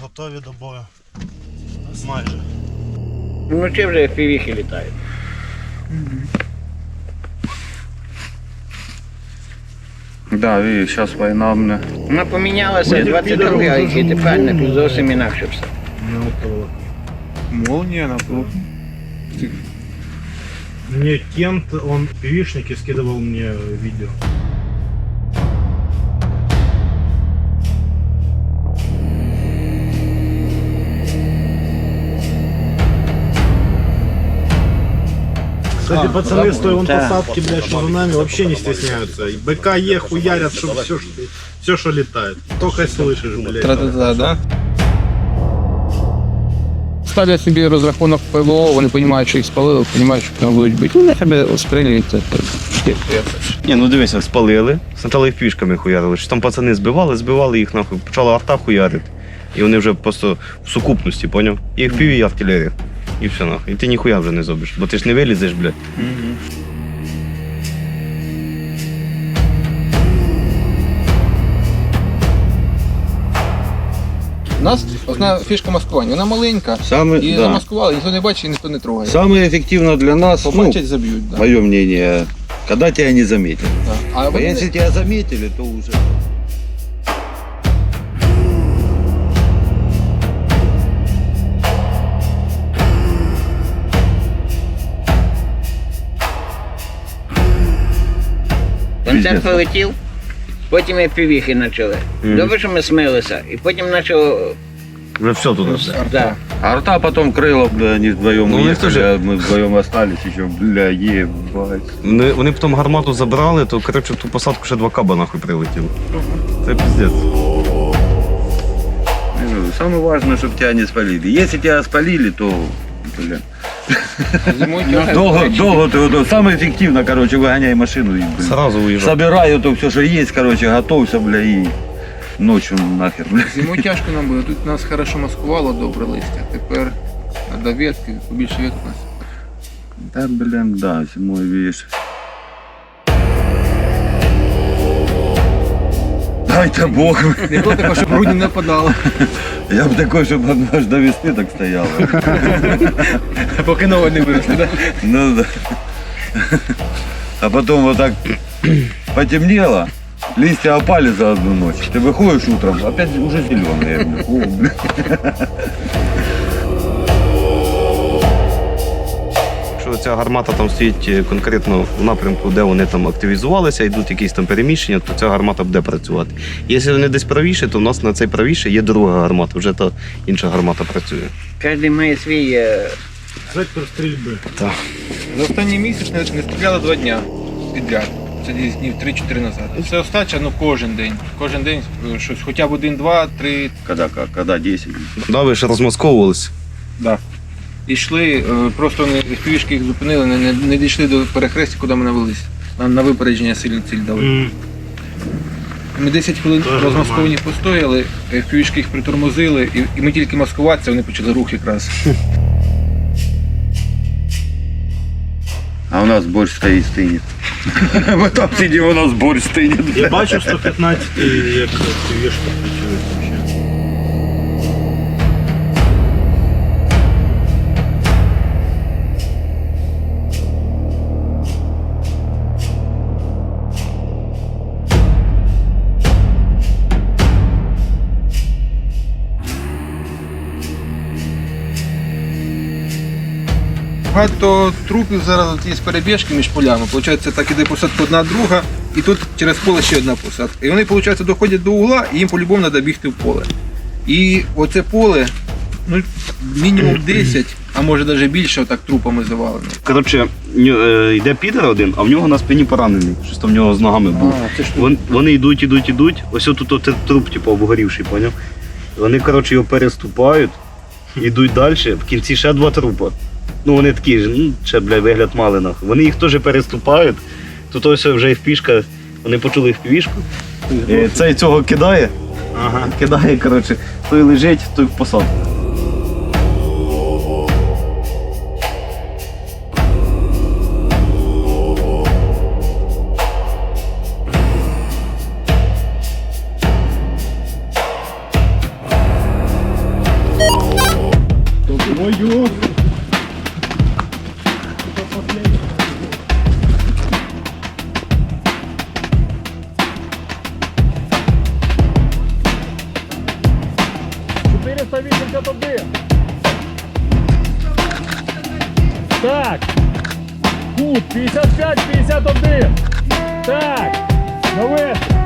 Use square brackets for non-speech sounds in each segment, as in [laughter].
готові до бою. Майже. Вночі вже півіхи літають. Да, и сейчас война мне. Вона помінялася 22 рік і тепер не тут зовсім інакше все. Молния на пол. Мне Кент, он пивишник и скидывал мне видео. Кстати, пацаны с той вон Да. посадки, блядь, что за нами вообще не стесняются. И БКЕ хуярят, чтобы все, что, все, что летает. Только слышишь, блядь. Тра-та-та, да? Ставлять собі розрахунок ПВО, вони розуміють, що їх спалили, розуміють, що там будуть бити. Ну, на себе стрілюють. це так. Ні, ну дивися, спалили, спочатку їх пішками хуярили. Що там пацани збивали, збивали їх нахуй, почала арта хуярити. І вони вже просто в сукупності, поняв? І в піві артилерія. І все нахуй. І ти ніхуя вже не зробиш, бо ти ж не вилізеш, блядь. У нас основна фішка маскування. Вона маленька. Самый, І да. замаскували, ніхто не бачить і ніхто не трогає. Самое эффективно для нас, ну, Побачать, заб'ють. Да. мое мнение, когда тебя не заметят. Да. А А вони- если тебя заметили, то уже... Концерт полетів, потім і півіхи почали. Добре, що ми смилися, і потім почало. Вже все туди все. Да. А рта потом крыло, бля, они вдвоем Ну, у них уехали, тоже- а мы вдвоем остались еще, бля, ебать. Вони, вони потім гармату забрали, то коротше в ту посадку ще два каба нахуй прилетіло. Це піздець. Я говорю, Самое важное, чтобы тебя не спалили. Если тебя спалили, то, бля, Зимою Ну, тягає. долго, долго ты, вот, самое эффективно, короче, выгоняй машину и, блин, Сразу уїжджав. собирай то все, что есть, короче, готовься, бля, и ночью нахер, бля. Зимою тяжко нам буде. Тут нас хорошо маскувало добре листя. Тепер треба ветки, побільше веток у нас. Да, блин, да, зимой видишь. Дай-то Бог. Не було такого, щоб грудні не нападало. Я б такой, чтобы аж до весны так стоял. Поки нове не виросли, да? Ну да. А потом вот так потемнело, листья опали за одну ночь. Ты выходишь утром, опять уже зеленые. Ця гармата там стоїть е, конкретно в напрямку, де вони там активізувалися, йдуть якісь там переміщення, то ця гармата буде працювати. Якщо вони десь правіше, то в нас на цей правіше є друга гармата, вже та інша гармата працює. Кожен має свій. е, Сектор стрельбы. За останній місяць не, не стріляли два дня підряд. Це десь днів 3-4 назад. Це остача, ну кожен день. Кожен день е, щось, хоча б один, два, три. Когда как, когда 10. Да, ви ж розмасковувалися. Да І йшли, е, просто вони пішки їх зупинили, не, не, не дійшли до перехрестя, куди ми навелись. Нам на випередження сильно ціль дали. М, Ми 10 хвилин Тоже розмасковані постояли, пішки їх притормозили, і, і ми тільки маскуватися, вони почали рух якраз. А у нас борщ стоит, стынет. [laughs] Мы там сидим, у нас борщ стынет. Я бачу 115 як пивишка працюють Багато трупів зараз є перебіжки між полями. Получається, так іде посадка одна друга, і тут через поле ще одна посадка. І вони, виходить, доходять до угла, і їм по-любому треба бігти в поле. І оце поле, ну, мінімум [clears throat] 10, а може навіть більше, отак трупами завалено. Коротше, е, йде підер один, а в нього на спині поранений. Щось там в нього з ногами було. А, це ж Вон, вони йдуть, йдуть, йдуть. Ось тут от труп, типу, обгорівший, поняв? Вони, коротше, його переступають, [laughs] йдуть далі, в кінці ще два трупа. Ну вони такі ж, ну, ще, бля, вигляд мали нахуй. Вони їх теж переступають. Тут ось вже впішка, вони почули впішку. Е, Цей цього кидає, Ага. кидає, коротше, той лежить, той в посадку. Так. Кут 55-51. Так. Нове.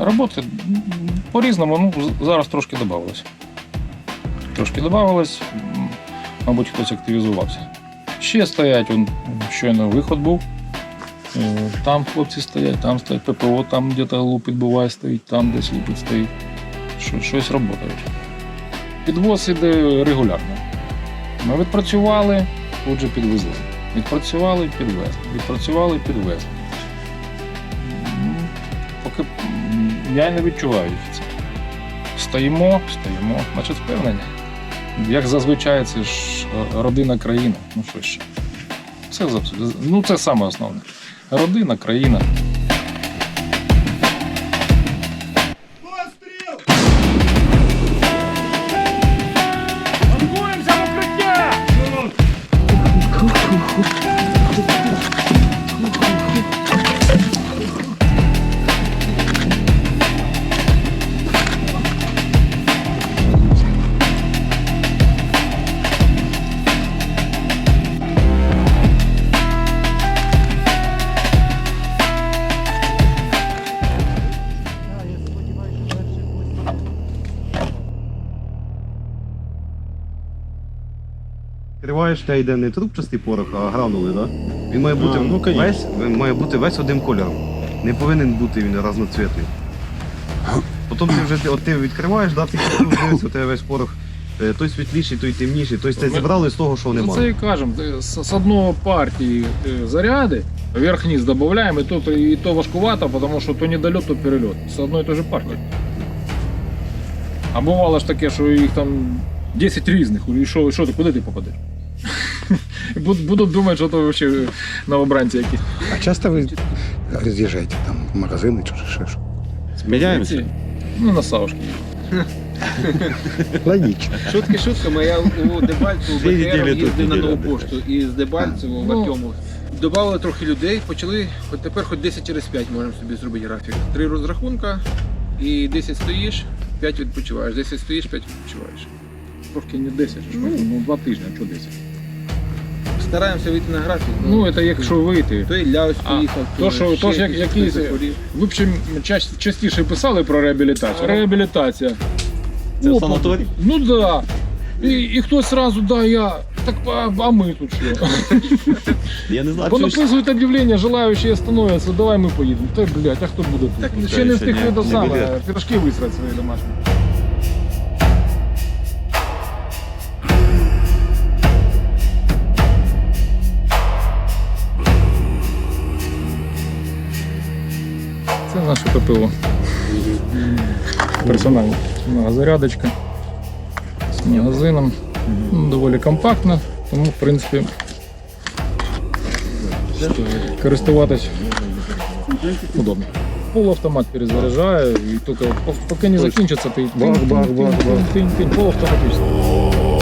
Роботи по-різному, ну, зараз трошки додавалось. Трошки додавалось, мабуть, хтось активізувався. Ще стоять, он, щойно виход був. Е, Там хлопці стоять, там стоять ППО, там де-то лупить буває стоїть, там десь лупить стоїть. Що, щось роботають. Підвоз іде регулярно. Ми відпрацювали, отже підвезли. Відпрацювали, підвезли. Відпрацювали, підвезли. Я не відчуваю це. Стоїмо, стоїмо, значить впевнені. Як зазвичай, це ж е, родина країна. Ну що ще. Це, ну, це саме основне. Родина, країна. Відкриваєш, та йде не трубчастий порох, а гранули, да? Він має бути А, ну, конечно. весь, він має бути весь одним кольором. Не повинен бути він разноцвітний. Потім ти вже от ти відкриваєш, да, ти дивишся, у тебе весь порох. е, Той світліший, той темніший. Тобто це Ми- зібрали з того, що За це немає. і кажемо. З, з одного партії е, заряди, вверх-вниз додаємо, і то, і то важкувато, тому що то недольот, то перельот. З одної і тої ж партії. А бувало ж таке, що їх там 10 різних, і що, що ти, куди ти попадеш? [laughs] Буд- Будуть думати, що то взагалі новобранці якісь. А часто ви роз'їжджаєте там в магазини чи ще що? Ці, Ну, на савушки. Логічно. Шутки шутками, я у Дебальцеву неділі БТР тут, їздив на нову пошту і з Дебальцевого в Ну. Артему. Добавили трохи людей, почали, от тепер хоч 10 через 5 можемо собі зробити графік. Три розрахунка і 10 стоїш, 5 відпочиваєш, 10 стоїш, 5 відпочиваєш. Трошки не 10, а ну, ну, два тижні, а що 10? Стараємося вийти на графік. Ну, це якщо вийти. То Ілля ось А, поїхав, то, що- то ж як- хтось. Ви б ча- частіше писали про реабілітацію. Реабілітація. Це Опа. санаторій? Ну да. І, і хтось сразу, да, я. Так, а, а мы тут що? [laughs] Я не знаю, Бо ж- написують об'явлення, желаючі становляться, давай ми поїдемо. Та, блядь, а хто буде тут? Так, Ще не ні, до не саме, білет. пірожки висрати свої домашні. ППО. Персональна зарядочка з магазином. Ну, Доволі компактно, тому в принципі користуватись удобно. Полуавтомат перезаряджає, і тільки поки не закінчиться, ти Бах, бах, бах, бах. тинь, полуавтоматично.